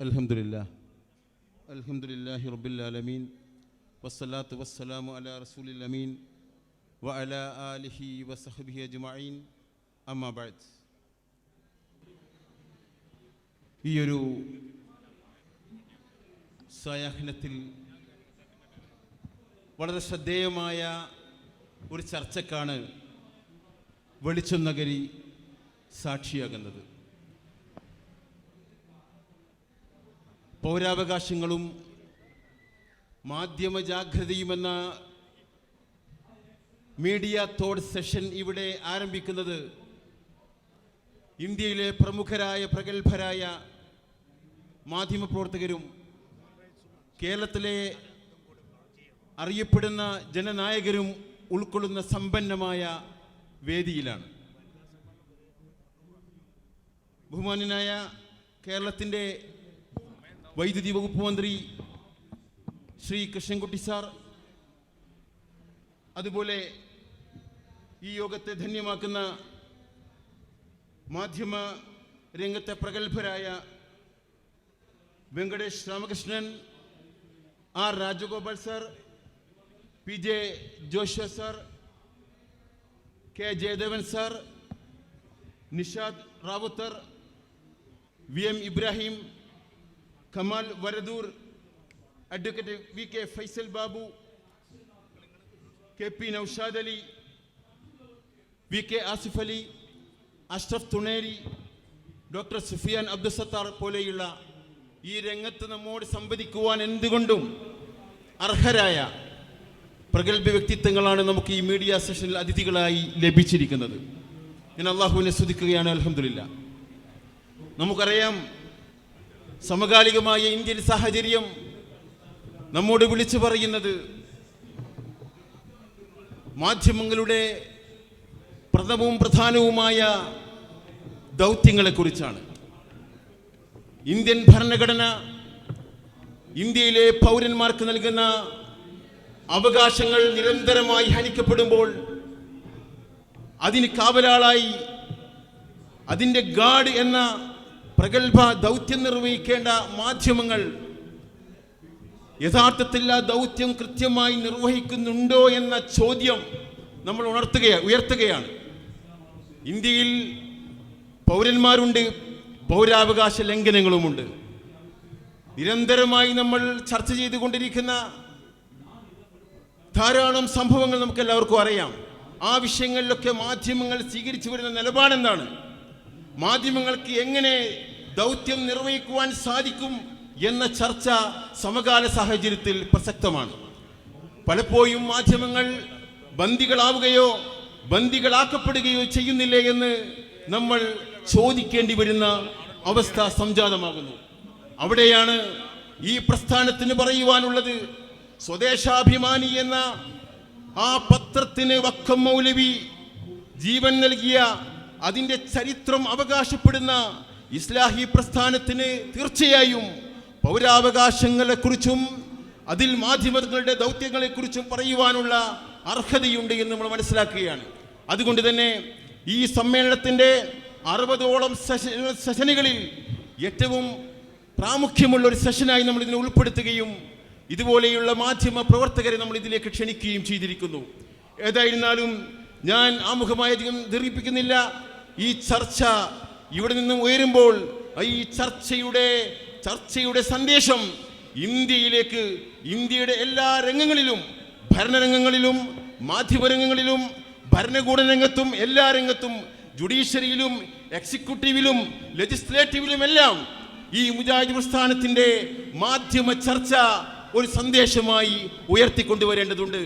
الحمد لله الحمد لله رب العالمين والصلاة والسلام على رسول الأمين وعلى آله وصحبه أجمعين أما بعد ഈയൊരു സായാഹ്നത്തിൽ വളരെ ശ്രദ്ധേയമായ ഒരു ചർച്ചക്കാണ് വെളിച്ചം നഗരി സാക്ഷിയാകുന്നത് പൗരാവകാശങ്ങളും മാധ്യമ ജാഗ്രതയുമെന്ന മീഡിയ തോഡ് സെഷൻ ഇവിടെ ആരംഭിക്കുന്നത് ഇന്ത്യയിലെ പ്രമുഖരായ പ്രഗത്ഭരായ മാധ്യമപ്രവർത്തകരും കേരളത്തിലെ അറിയപ്പെടുന്ന ജനനായകരും ഉൾക്കൊള്ളുന്ന സമ്പന്നമായ വേദിയിലാണ്. ബഹുമാനനായ കേരളത്തിന്റെ വൈദ്യുതി വകുപ്പ് മന്ത്രി ശ്രീ കൃഷ്ണൻകുട്ടി സാർ അതുപോലെ ഈ യോഗത്തെ ധന്യമാക്കുന്ന മാധ്യമ രംഗത്തെ പ്രഗത്ഭരായ Venkatesh Ramakrishnan R Rajagopal sir P J ജോഷ sir K Jayadevan sir Nishad Rawther V M Ibrahim Kamal Varadoor advocate V K Faisal Babu K P Noushad Ali V K Asif Ali Ashraf Thuneri doctor Sufiyan Abdussathar പോലെയുള്ള ഈ രംഗത്ത് നമ്മോട് സംവദിക്കുവാൻ എന്തുകൊണ്ടും അർഹരായ പ്രഗത്ഭ വ്യക്തിത്വങ്ങളാണ് നമുക്ക് ഈ media സെഷനിൽ അതിഥികളായി ലഭിച്ചിരിക്കുന്നത്. ഞാൻ അള്ളാഹുവിനെ സ്തുതിക്കുകയാണ് അലഹമില്ല നമുക്കറിയാം സമകാലികമായ ഇന്ത്യൻ സാഹചര്യം നമ്മോട് വിളിച്ചു പറയുന്നത് മാധ്യമങ്ങളുടെ പ്രഥമവും പ്രധാനവുമായ ദൗത്യങ്ങളെക്കുറിച്ചാണ് ഇന്ത്യൻ ഭരണഘടന ഇന്ത്യയിലെ പൗരന്മാർക്ക് നൽകുന്ന അവകാശങ്ങൾ നിരന്തരമായി ഹനിക്കപ്പെടുമ്പോൾ അതിന് കാവലാളായി അതിന്റെ ഗാർഡ് എന്ന പ്രഗത്ഭ ദൗത്യം നിർവഹിക്കേണ്ട മാധ്യമങ്ങൾ യഥാർത്ഥത്തിൽ ആ ദൗത്യം കൃത്യമായി നിർവഹിക്കുന്നുണ്ടോ എന്ന ചോദ്യം നമ്മൾ ഉണർത്തുകയാണ് ഉയർത്തുകയാണ്. ഇന്ത്യയിൽ പൗരന്മാരുണ്ട് പൗരാവകാശ ലംഘനങ്ങളുമുണ്ട്. നിരന്തരമായി നമ്മൾ ചർച്ച ചെയ്തുകൊണ്ടിരിക്കുന്ന ധാരാളം സംഭവങ്ങൾ നമുക്ക് എല്ലാവർക്കും അറിയാം. ആ വിഷയങ്ങളിലൊക്കെ മാധ്യമങ്ങൾ സ്വീകരിച്ചു വരുന്ന നിലപാടെന്താണ്? മാധ്യമങ്ങൾക്ക് എങ്ങനെ ദൗത്യം നിർവഹിക്കുവാൻ സാധിക്കും എന്ന ചർച്ച സമകാല സാഹചര്യത്തിൽ പ്രസക്തമാണ്. പലപ്പോഴും മാധ്യമങ്ങൾ ബന്ദികളാവുകയോ ബന്ദികളാക്കപ്പെടുകയോ ചെയ്യുന്നില്ലേ എന്ന് നമ്മൾ ചോദിക്കേണ്ടി വരുന്ന അവസ്ഥ സംജാതമാകുന്നു. അവിടെയാണ് ഈ പ്രസ്ഥാനത്തിന് പറയുവാനുള്ളത് സ്വദേശാഭിമാനി എന്ന ആ പത്രത്തിന് വക്കം മൗലവി ജീവൻ നൽകിയ അതിന്റെ ചരിത്രം അവകാശപ്പെടുന്ന ഇസ്ലാഹി പ്രസ്ഥാനത്തിന് തീർച്ചയായും പൗരാവകാശങ്ങളെക്കുറിച്ചും അതിൽ മാധ്യമങ്ങളുടെ ദൗത്യങ്ങളെക്കുറിച്ചും പറയുവാനുള്ള അർഹതയുണ്ട് എന്ന് നമ്മൾ മനസ്സിലാക്കുകയാണ്. അതുകൊണ്ട് തന്നെ ഈ സമ്മേളനത്തിന്റെ അറുപതോളം സെഷ- സെഷനുകളിൽ ഏറ്റവും പ്രാമുഖ്യമുള്ള ഒരു സെഷനായി നമ്മൾ ഇതിനെ ഉൾപ്പെടുത്തുകയും ഇതുപോലെയുള്ള മാധ്യമ പ്രവർത്തകരെ നമ്മൾ ഇതിലേക്ക് ക്ഷണിക്കുകയും ചെയ്തിരിക്കുന്നു. ഏതായിരുന്നാലും ഞാൻ ആമുഖമായി അധികം ദീർഘിപ്പിക്കുന്നില്ല. ഈ ചർച്ച ഇവിടെ നിന്നും ഉയരുമ്പോൾ ഈ ചർച്ചയുടെ ചർച്ചയുടെ സന്ദേശം ഇന്ത്യയിലേക്ക് ഇന്ത്യയുടെ എല്ലാ രംഗങ്ങളിലും ഭരണരംഗങ്ങളിലും മാധ്യമരംഗങ്ങളിലും ഭരണകൂട രംഗത്തും എല്ലാ രംഗത്തും ജുഡീഷ്യറിയിലും എക്സിക്യൂട്ടീവിലും ലെജിസ്ലേറ്റീവിലും എല്ലാം ഈ മുജാഹിദ് പ്രസ്ഥാനത്തിന്റെ മാധ്യമ ചർച്ച ഒരു സന്ദേശമായി ഉയർത്തിക്കൊണ്ടുവരേണ്ടതുണ്ട്.